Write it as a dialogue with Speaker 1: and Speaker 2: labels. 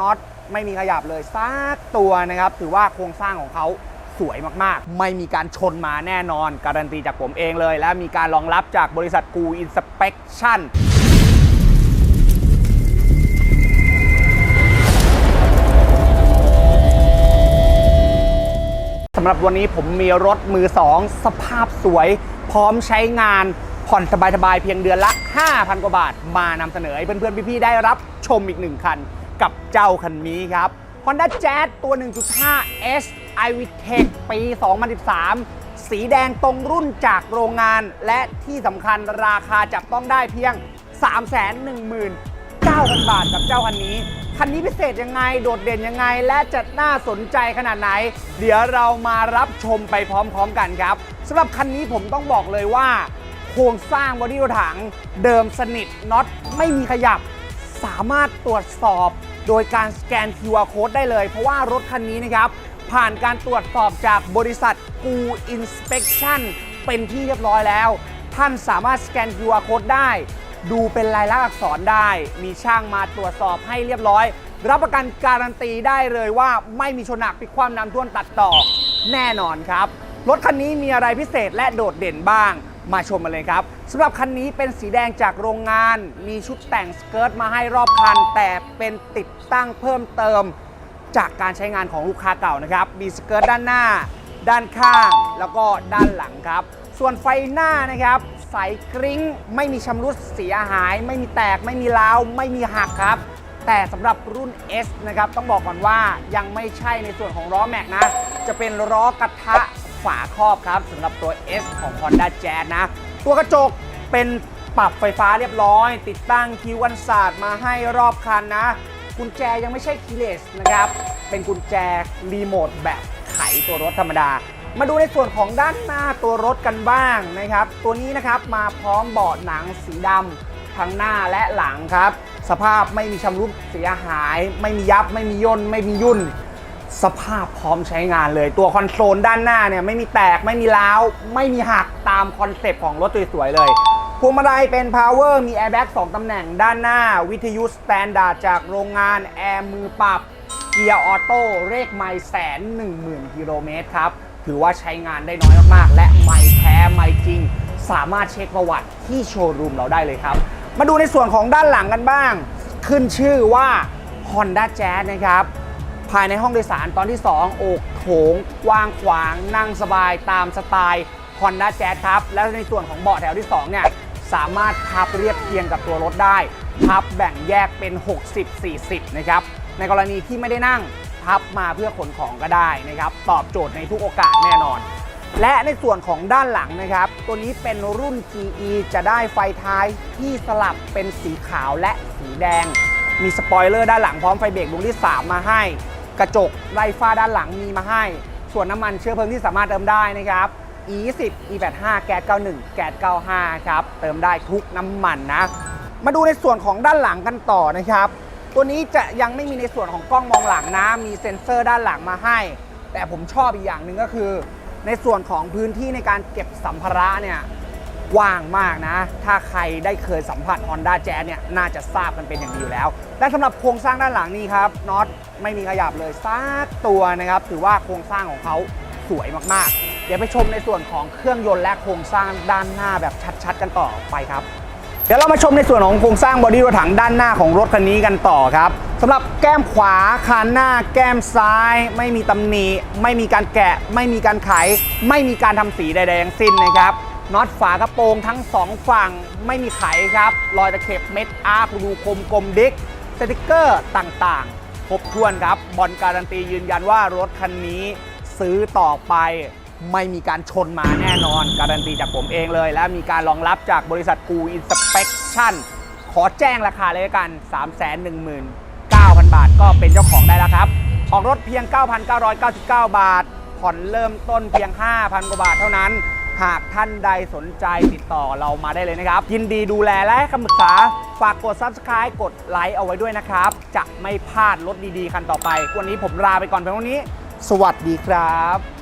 Speaker 1: น็อตไม่มีขยับเลยสักตัวนะครับ ถือว่าโครงสร้างของเขาสวยมากๆ ไม่มีการชนมาแน่นอน การันตีจากผมเองเลย และมีการรองรับจากบริษัทกูอินสเป t ชั่นสำหรับวันนี้ผมมีรถมือ2สภาพสวย พร้อมใช้งานผ่อนสบายๆ เพียงเดือนละ 5,000 กว่าบาท มานำเสนอให้เพื่อนๆ พี่ๆ ได้รับชมอีกหนึ่งคัน กับเจ้าคันนี้ครับ Honda Jazz ตัว 1.5 S iVTEC ปี 2013 สีแดงตรงรุ่นจากโรงงาน และที่สำคัญราคาจับต้องได้เพียง 319,000 บาทกับเจ้าคันนี้ คันนี้พิเศษยังไง โดดเด่นยังไง และจะน่าสนใจขนาดไหน เดี๋ยวเรามารับชมไปพร้อมๆกันครับสำหรับคันนี้ผมต้องบอกเลยว่า โครงสร้างบอดี้รถถังเดิมสนิทน็อตไม่มีขยับ สามารถตรวจสอบโดยการสแกน QR Code ได้เลย เพราะว่ารถคันนี้นะครับ ผ่านการตรวจสอบจากบริษัทกูอินสเป t ชั่นเป็นที่เรียบร้อยแล้ว ท่านสามารถสแกน QR Code ได้ ดูเป็นลายลักษณ์อักษรได้ มีช่างมาตรวจสอบให้เรียบร้อย รับประกันการันตีได้เลยว่าไม่มีชนหนักพลิกความน้ำท่วมตัดต่อแน่นอนครับ รถคันนี้มีอะไรพิเศษและโดดเด่นบ้าง มาชมกันเลยครับสำหรับคันนี้เป็นสีแดงจากโรงงาน มีชุดแต่งสเกิร์ตมาให้รอบคัน แต่เป็นติดตั้งเพิ่มเติม จากการใช้งานของลูกค้าเก่านะครับ มีสเกิร์ตด้านหน้า ด้านข้าง แล้วก็ด้านหลังครับ ส่วนไฟหน้านะครับใสกริ้งไม่มีชำรุดเสียหาย ไม่มีแตกไม่มีร้าวไม่มีหักครับแต่สำหรับรุ่น S นะครับ ต้องบอกก่อนว่ายังไม่ใช่ในส่วนของล้อแม็กนะ จะเป็นล้อกระทะ ฝาครอบครับสำหรับตัว S ของ Honda Jazz นะ ตัวกระจกเป็นปรับไฟฟ้าเรียบร้อย ติดตั้งคิวกันศาสตร์มาให้รอบคันนะ กุญแจยังไม่ใช่คีย์เลสนะครับ เป็นกุญแจรีโมทแบบไขตัวรถธรรมดา มาดูในส่วนของด้านหน้าตัวรถกันบ้างนะครับ ตัวนี้นะครับมาพร้อมเบาะหนังสีดำทั้งหน้าและหลังครับ สภาพไม่มีชำรุดเสียหาย ไม่มียับไม่มีย่นไม่มียุ่น สภาพพร้อมใช้งานเลย ตัวคอนโซลด้านหน้าเนี่ยไม่มีแตกไม่มีร้าว ไม่มีหักตามคอนเซปต์ของรถสวยๆเลยพวงมาลัยเป็น power มี airbag 2 ตำแหน่งด้านหน้า วิทยุสแตนดาร์ดจากโรงงาน แอร์มือปรับ เกียร์ออโต้เลขไมล์แสนหนึ่งหมื่นกิโลเมตรครับ ถือว่าใช้งานได้น้อยมากๆ และไม่แท้ไม่จริง สามารถเช็คประวัติที่โชว์รูมเราได้เลยครับ มาดูในส่วนของด้านหลังกันบ้าง ขึ้นชื่อว่า Honda Jazz นะครับ ภายในห้องโดยสารตอนที่ 2 โอกโถงกว้างขวาง นั่งสบายตามสไตล์ Honda Jazz ครับ แล้วในส่วนของเบาะแถวที่ 2 เนี่ย สามารถพับเรียบเคียงกับตัวรถได้ พับแบ่งแยกเป็น 60-40 นะครับ ในกรณีที่ไม่ได้นั่งพับมาเพื่อขนของก็ได้นะครับ ตอบโจทย์ในทุกโอกาสแน่นอน และในส่วนของด้านหลังนะครับ ตัวนี้เป็นรุ่น GE จะได้ไฟท้ายที่สลับเป็นสีขาวและสีแดงมีสปอยเลอร์ด้านหลังพร้อมไฟเบรกดวงที่ 3 มาให้ กระจกไล่ฟ้าด้านหลังมีมาให้ ส่วนน้ำมันเชื้อเพลิงที่สามารถเติมได้นะครับ E20 E85 แก๊ส91 แก๊ส95 ครับ เติมได้ทุกน้ำมันนะ มาดูในส่วนของด้านหลังกันต่อนะครับ ตัวนี้จะยังไม่มีในส่วนของกล้องมองหลังนะ มีเซ็นเซอร์ด้านหลังมาให้ แต่ผมชอบอีกอย่างหนึ่งก็คือ ในส่วนของพื้นที่ในการเก็บสัมภาระเนี่ย กว้างมากนะ ถ้าใครได้เคยสัมผัส Honda Jazz เนี่ยน่าจะทราบกันเป็นอย่างดีอยู่แล้ว และสำหรับโครงสร้างด้านหลังนี่ครับน็อตไม่มีขยับเลยสักตัวนะครับ ถือว่าโครงสร้างของเขาสวยมากๆ เดี๋ยวไปชมในส่วนของเครื่องยนต์และโครงสร้างด้านหน้าแบบชัดๆ กันต่อไปครับเดี๋ยวเรามาชมในส่วนของโครงสร้างบอดี้รถถังด้านหน้าของรถคันนี้กันต่อครับสำหรับแก้มขวาคานหน้า แก้มซ้าย ไม่มีตำหนิไม่มีการแกะ ไม่มีการไข ไม่มีการทำสีใดๆทั้งสิ้นนะครับ น็อตฝากระโปรงทั้งสองฝั่งไม่มีไขครับ รอยตะเข็บเม็ดอาร์ครูคมกลมดิกสติกเกอร์ต่างๆ ครบถ้วนครับ บอลการันตียืนยันว่ารถคันนี้ซื้อต่อไปไม่มีการชนมาแน่นอน การันตีจากผมเองเลย และมีการรองรับจากบริษัทกูอินสเป t ชั่นขอแจ้งราคาเลยกัน 3 1 9 0 0 0 บาท ก็เป็นเจ้าของได้แล้วครับ ออกรถเพียง 9,999 บาท ผ่อนเริ่มต้นเพียง 5,000 กว่าบาทเท่านั้น หากท่านใดสนใจติดต่อเรามาได้เลยนะครับ ยินดีดูแลและให้คำปรึกษา ฝากกด Subscribe กดไลค์เอาไว้ด้วยนะครับ จะไม่พลาดรถดีๆ คันต่อไป วันนี้ผมลาไปก่อนเพียงเท่านี้ สวัสดีครับ